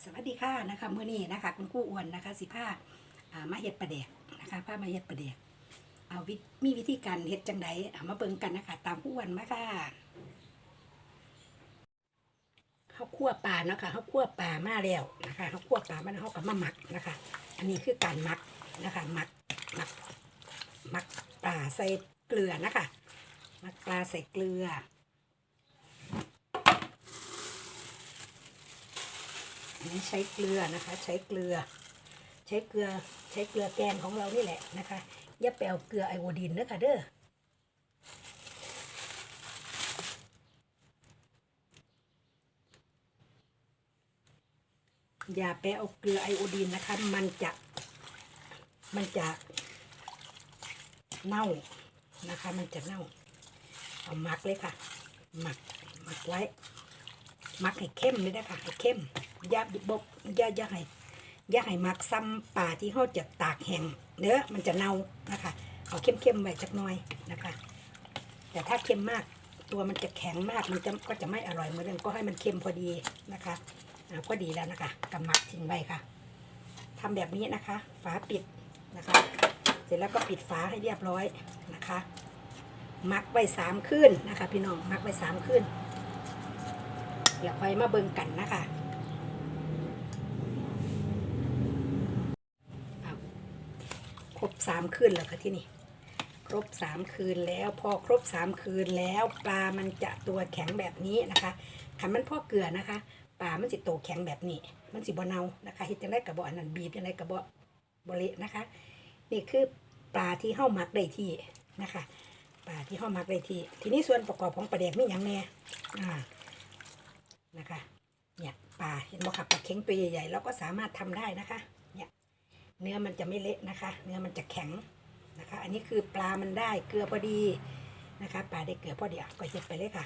สวัสดีค่ะนะคะเมื่อนี้นะคะ คุณครู่อ้วนนะคะสิผ้ามาเฮ็ดปลาแดกนะคะผ้ามาเฮ็ดปลาแดกเอาวิมีวิธีการเฮ็ดจังไดเอามาเบิ่งกันนะคะ ตามคู่อ้วนมาค่ะข้าวคั่วปลาเนาะคะข้าวคั่วปลามาแล้วนะคะข้าวคั่วปลามันเขากับมาหมักนะคะ อันนี้คือการหมักนะคะหมักหมักหมักปลาใส่เกลือนะคะหมักปลาใส่เกลือ นี้ใช้เกลือนะคะ ใช้เกลือ ใช้เกลือใช้เกลือแกงของเรานี่แหละนะคะอย่าไปเอาเกลือไอโอดีนเด้อค่ะเด้ออย่าไปเอาเกลือไอโอดีนนะคะ มันจะ มันจะเน่านะคะ มันจะเน่า เอาหมักเลยค่ะ หมัก หมักไว้ หมักให้เข้มเลยนะคะให้เข้ม อย่าบกอย่าอย่าให้อย่าให้มักซ้ำป่าที่เขาจะตากแห้งเนื้อมันจะเน่านะคะ เอาเข้มๆไว้จักหน่อยนะคะ แต่ถ้าเข้มมากตัวมันจะแข็งมากมันจะก็จะไม่อร่อยเหมือนกันก็ให้มันเข้มพอดีนะคะอ่าพอดีแล้วนะคะกำหมักทิ้งไว้ค่ะทำแบบนี้นะคะ ฝาปิดนะคะ เสร็จแล้วก็ปิดฝาให้เรียบร้อยนะคะหมักไว้สามคืนนะคะ พี่น้องหมักไว้สามคืนแล้วค่อยมาเบิ่งกันนะคะเอาค รบสามคืนแล้วค่ะที่นี่ ครบสามคืนแล้ว พอครบสามคืนแล้วปลามันจะตัวแข็งแบบนี้นะคะขันมันพ่อเกลือนะคะปลามันจะโตแข็งแบบนี้ มันสิบ่เนานะคะเฮ็ดจังไดกับ่อันนั้นบีบจังไดกับ่บ่เละนะคะ นี่คือปลาที่เฮ้ามักได้ที่นะคะปลาที่เฮ้ามักได้ที่ ทีนี้ส่วนประกอบของปลาแดกมีหยังแน่อ่านะคะเนี่ยปลาเห็นบ่ครับปลาเค็งตัวใหญ่ๆเราก็สามารถทำได้นะคะ เนื้อมันจะไม่เละนะคะ เนื้อมันจะแข็งนะคะ อันนี้คือปลามันได้เกลือพอดีนะคะ ปลาได้เกลือพอดีอะก็เฮ็ดไปเลยค่ะ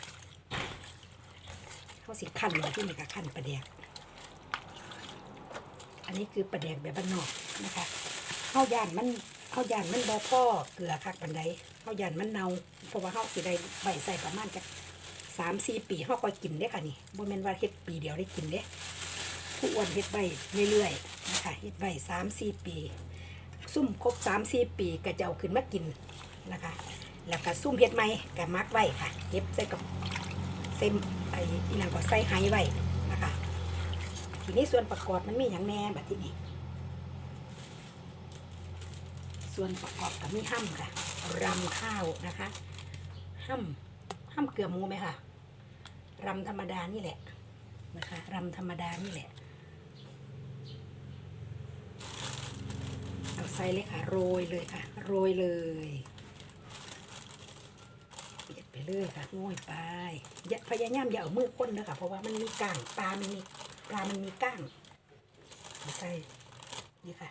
เขาสิขั้นเลยที่นี่ค่ะขั้นปลาแดกอันนี้คือปลาแดกแบบบ้านนอกนะคะข้าวย่านมันข้าวย่านมันบ่พ่อเกลือคักปันใดข้าวย่านมันเน่าเพราะว่าข้าวสิได้ใบใส่ประมาณจักสามสี่ปีเขาก็กินได้ค่ะนี่บ่แม่นว่าเฮ็ดปีเดียวได้กินเด้ผู้อ้วนเฮ็ดใบเรื่อยๆ นะคะเฮ็ดใบสามสี่ปี ซุ่มครบสามสี่ปีก็จะเอาขึ้นมากินนะคะ แล้วก็ซุ่มเฮ็ดใหม่ก็มักไว้ค่ะเก็บใส่กับเส้นไอ้อีนั่นก็ใส่ไห้ไว้นะคะ ทีนี้ส่วนประกอบมันมีอย่างแน่แบัดทีนี้ส่วนประกอบก็มีห้ำค่ะรำข้าวนะคะห้ำห้ามเกลือหมูไหมคะรำธรรมดานี่แหละนะคะรำธรรมดานี่แหละ เอา ใส่เลยค่ะ โรยเลยค่ะ โรยเลยเบียดไปเลยค่ะโง่ยไปอย่าพยายามอย่าเอามือค้นนะคะเพราะว่ามันมีก้างปลามันมีปลามันมีก้างใส่นี่ค่ะ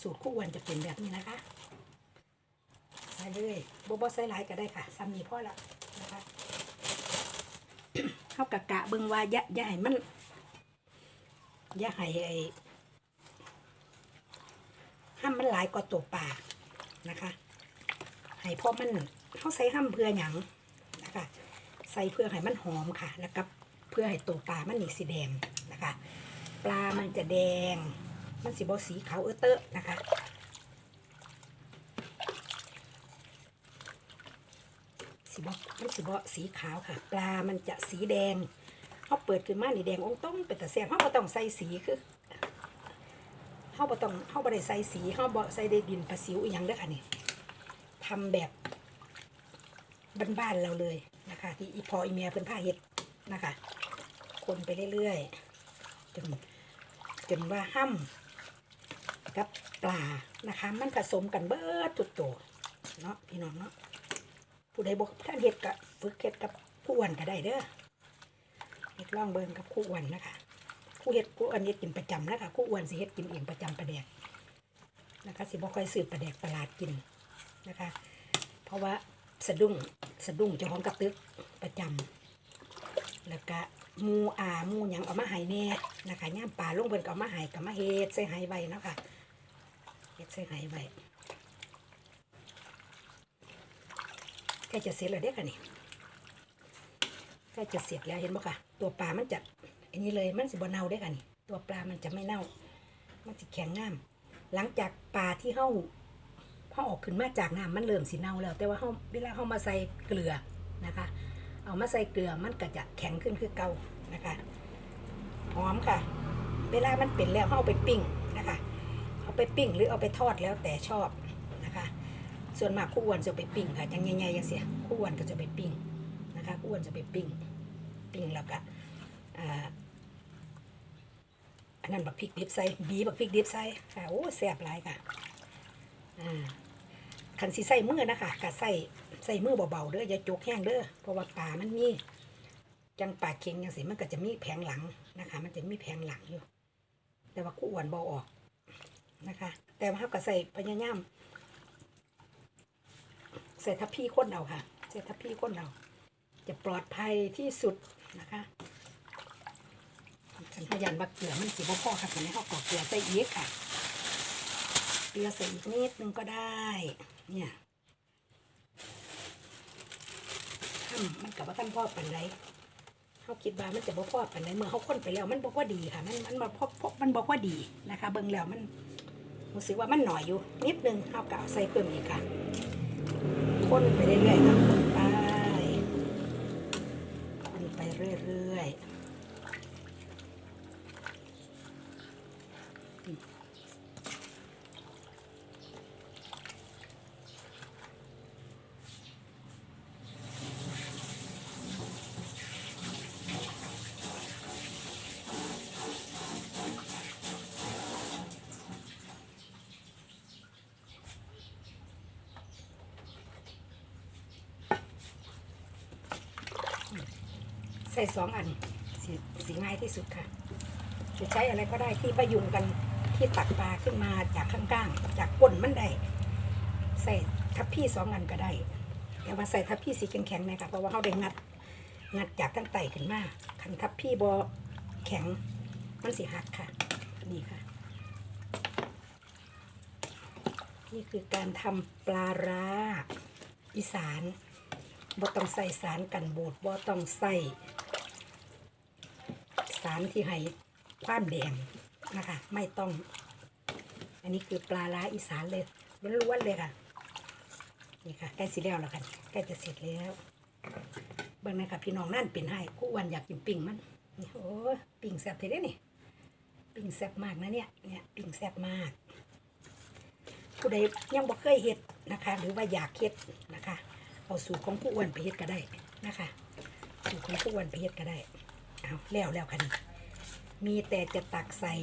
สูตรคู่วันจะเป็นแบบนี้นะคะ ใส่เลยโบบใส่หลายก็ได้ค่ะซ้ำนี้พอละนะคะเขากะกะเบิ่งว่าอย่าอย่าให้มันอย่าให้ไอ มมันหลายกว่าตัวปลานะคะ ให้พอมันเขาใส่ห้ามเพื่อหยังนะคะ ใส่เพื่อให้มันหอมค่ะ แล้วก็เพื่อให้ตัวปลามันนีสีแดงนะคะ ปลามันจะแดง มันสีบอสีขาวเออเตอะนะคะสีบอมันสีบอสีขาวค่ะ ปลามันจะสีแดงเขาเปิดขึ้นมาหนีแดงองต้องเป็นแต่แซ่บเขาบ่ต้องใส่สีคือาบ่ต้องเขาบ่ได้ใส่สีเขาบ่ใส่ได้ดินประสิวอหย่างเด้อค่ะนี่ทำแบบบ้านๆเราเลยนะคะ ที่อีพออีเมียเพิ่นผ้าเฮ็ดนะคะ คนไปเรื่อยๆจนจนว่าห้ำกับปลานะคะ มันผสมกันเบิดทุกตัวเนาะพี่น้องเนาะผู้ใดบอกท่านเฮ็ดกับฝึกเฮ็ดกับผู้อ้วนก็ได้เด้อเฮ็ดล่องเบิ่งกับคู่อ้วนนะคะ คู่เฮ็ดคู่อ้วนเฮ็ดกินประจำนะคะคู่อ้วนสิเฮ็ดกินเองประจำประแดกนะคะสิบ่ค่อยซื้อประแดกประหลาดกินนะคะ เพราะว่าสะดุ้งสะดุ้งเจ้าของกระตึกประจำแล้วก็มูอามูหยังเอามาให้แน่นะคะย่ามปลาลงเพิ่นก็เอามาให้ก็มาเฮ็ดใส่ห้ไว้เนะคะเฮ็ดใส่ห้ไว้ใกล้จะเสร็จแล้วเด้อค่ะนี่ใกล้จะเสร็จแล้วเห็นบ่ค่ะ ตัวปลามันจะ อันนี้เลยมันสิบ่เน่าเด้ค่ะนี่ตัวปลามันจะไม่เน่า มันจะแข็งง่าม หลังจากปลาที่เฮาเฮาออกขึ้นมาจากน้ำมันเริ่มสิเน่าแล้ว แต่ว่าเฮาเวลาเฮามาใส่เกลือนะคะ เอามาใส่เกลือมันก็จะแข็งขึ้นคือเก่านะคะหอมค่ะ เวลามันเป็นแล้วเฮาเอาไปปิ้งนะคะเอาไปปิ้งหรือเอาไปทอดแล้วแต่ชอบนะคะ ส่วนมากคู่อ้วนจะไปปิ้งค่ะยังใหญ่ๆยังเสียคู่อ้วนก็จะไปปิ้งนะคะคู่อ้วนจะไปปิ้งปิ้งแล้วก็ อันนั้นบักพริกดิบใส่บีบักพริกดิบใส่ค่ะโอ้แซ่บหลายค่ะอ่าคันสิใส่มือนะคะกะใส่ใส่มือเบาๆเด้ออย่าจกแห้งเด้อเพราะว่าปลามันมีจังปลาเค็งยังสิมันก็จะมีแผงหลังนะคะ มันจะมีแผงหลังอยู่ แต่ว่าคู่อ้วนเบาออกนะคะ แต่ว่าเขาก็ใส่พยายามใส่ทัพพี่ข้นเอาค่ะใส่ทัพพี่ข้นเอาจะปลอดภัยที่สุดนะคะ ฉันพยายามว่าเกลือมันสีบ่พอค่ะตอนนี้เขากรอกเกลือใส่อีกค่ะ เกลือใส่อีกนิดนึงก็ได้ เนี่ยทำมันกับว่าท่านพ่อปันไรเขาคิดว่ามันจะบ่พอปันไรเมื่อเขาค้นไปแล้วมันบอกว่าดีค่ะ มันมันบ่พอพอมันบอกว่าดีนะคะ เบิ่งแล้วมันรู้สึกว่ามันหน่อยอยู่ นิดนึงเอากาวใส่เพิ่มอีกค่ะคนไปเรื่อยๆครับคนไปคนไปเรื่อยๆ ใส่สองอันสีสีง่ายที่สุดค่ะ จะใช้อะไรก็ได้ที่ประยุงกันที่ตักปลาขึ้นมาจากข้างๆจากก้นมันได้ใส่ทับพี่สองอันก็ได้ แต่ว่าใส่ทับพี่สีแข็งๆนะคะเพราะว่าเขาได้งัดงัดจากตั้งไตขึ้นมาคันทับพี่บอแข็งมันสีหักค่ะนี่ค่ะ นี่คือการทำปลาร้าอีสานบ่ต้องใส่สารกันบูดบ่ต้องใส่ สารที่ให้ความแดงนะคะ ไม่ต้อง อันนี้คือปลาร้าอีสานเลยล้วนๆเลยค่ะ นี่ค่ะใกล้สิแล้วแล้วค่ะใกล้จะเสร็จแล้วเบิ่งนะคะพี่น้องนั่นเป็นให้คู่วันอยากกินปิ่งมันนี่โอ้ปิ่งแซ่บทีเด้นี่ปิ่งแซ่บมากนะเนี่ยเนี่ยปิ่งแซ่บมากผู้ใดยังบ่เคยเฮ็ดนะคะ หรือว่าอยากเฮ็ดนะคะ เอาสูตรของผู้อ้วนไปเฮ็ดก็ได้นะคะสูตรของผู้อ้วนไปเฮ็ดก็ได้ เอาแล้วแล้วค่ะนี่มีแต่จะตักใส่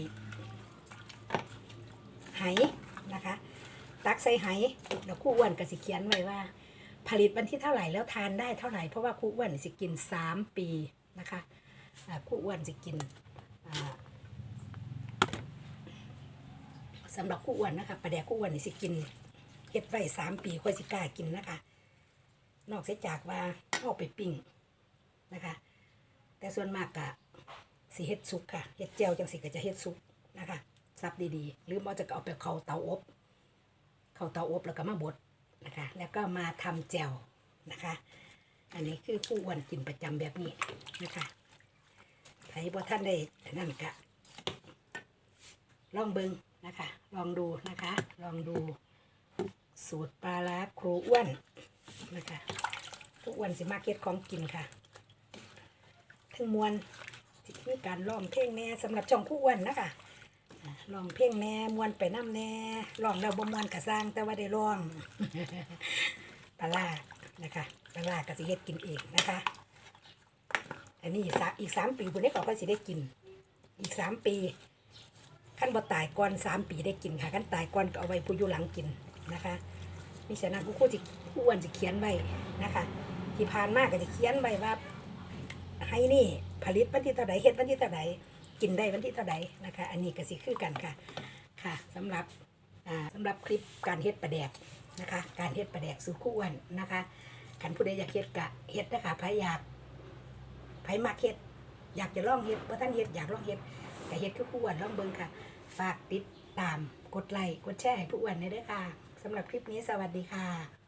ไหนะคะ ตักใส่ไหแล้วครู่อ้วนก็สิเขียนไว้ว่า ผลิตวันที่เท่าไหร่แล้วทานได้เท่าไหร่เพราะว่าครู่อ้วนสิกินสามปีนะคะครู่อ้วนสิกินสำหรับครู่อ้วนนะคะประเดี๋ยวครู่อ้วนนี่สิกินเฮ็ดไว้สามปีค่อยสิกล้ากินนะคะ นอกเสียจากว่าเอาไปปิ้งนะคะ แต่ส่วนมากกะสีเฮ็ดสุกค่ะเฮ็ดเจียวจังสิก็จะเฮ็ดสุกนะคะซับดีๆ หรือมันจะเอาไปเข้าเตาอบ เข้าเตาอบแล้วก็มาบดนะคะ แล้วก็มาทำแจ่วนะคะ อันนี้คือผู้อ้วนกินประจำแบบนี้นะคะใครบ่ท่านได้นั่นกะลองเบิงนะคะ ลองดูนะคะ ลองดูสูตรปลาร้าครูอ้วนนะคะครูอ้วนสิมาเก็ตของกินค่ะ ทั้งมวลที่มีการร้องเพลงแน่สำหรับช่องครูอ้วนนะคะลองเพลงแหน่มวนไปน้ำแหน่ลองแล้วบ่มวนกระสร้างแต่ว่าได้ร้องปลาล่านะคะปลาล่ากะสิเฮ็ดกินเองนะคะ อันนี้อีกสามปีพุ่นนี้ก็ค่อยสิได้กิน อีกสามปีขั้นบ่ตายก่อนสามปีได้กินค่ะขั้นตายก่อนก็เอาไว้ผู้อยู่หลังกินนะคะมิฉะนั้นผู้คู่จิผู้อ้วนจะเขียนไว้นะคะ ที่ผ่านมาก็จะเขียนไว้ว่า ให้นี่ผลิตวันที่เท่าใดเฮ็ดวันที่เท่าใดกินได้วันที่เท่าใดนะคะ อันนี้ก็สิคือกันค่ะค่ะสำหรับอ่าสำหรับคลิปการเฮ็ดปลาแดกนะคะ การเฮ็ดปลาแดกสู่คู่อ้วนนะคะคันผู้ใดอยากเฮ็ดกะเฮ็ดนะคะไผอยากไผมักเฮ็ดอยากจะลองเฮ็ดบ่ท่านเฮ็ดอยากลองเฮ็ดก็เฮ็ดคือคู่อ้วนลองเบิ่งค่ะ ฝากติดตามกดไลค์กดแชร์ให้ผู้อ้วนได้ด้วยค่ะสำหรับคลิปนี้สวัสดีค่ะ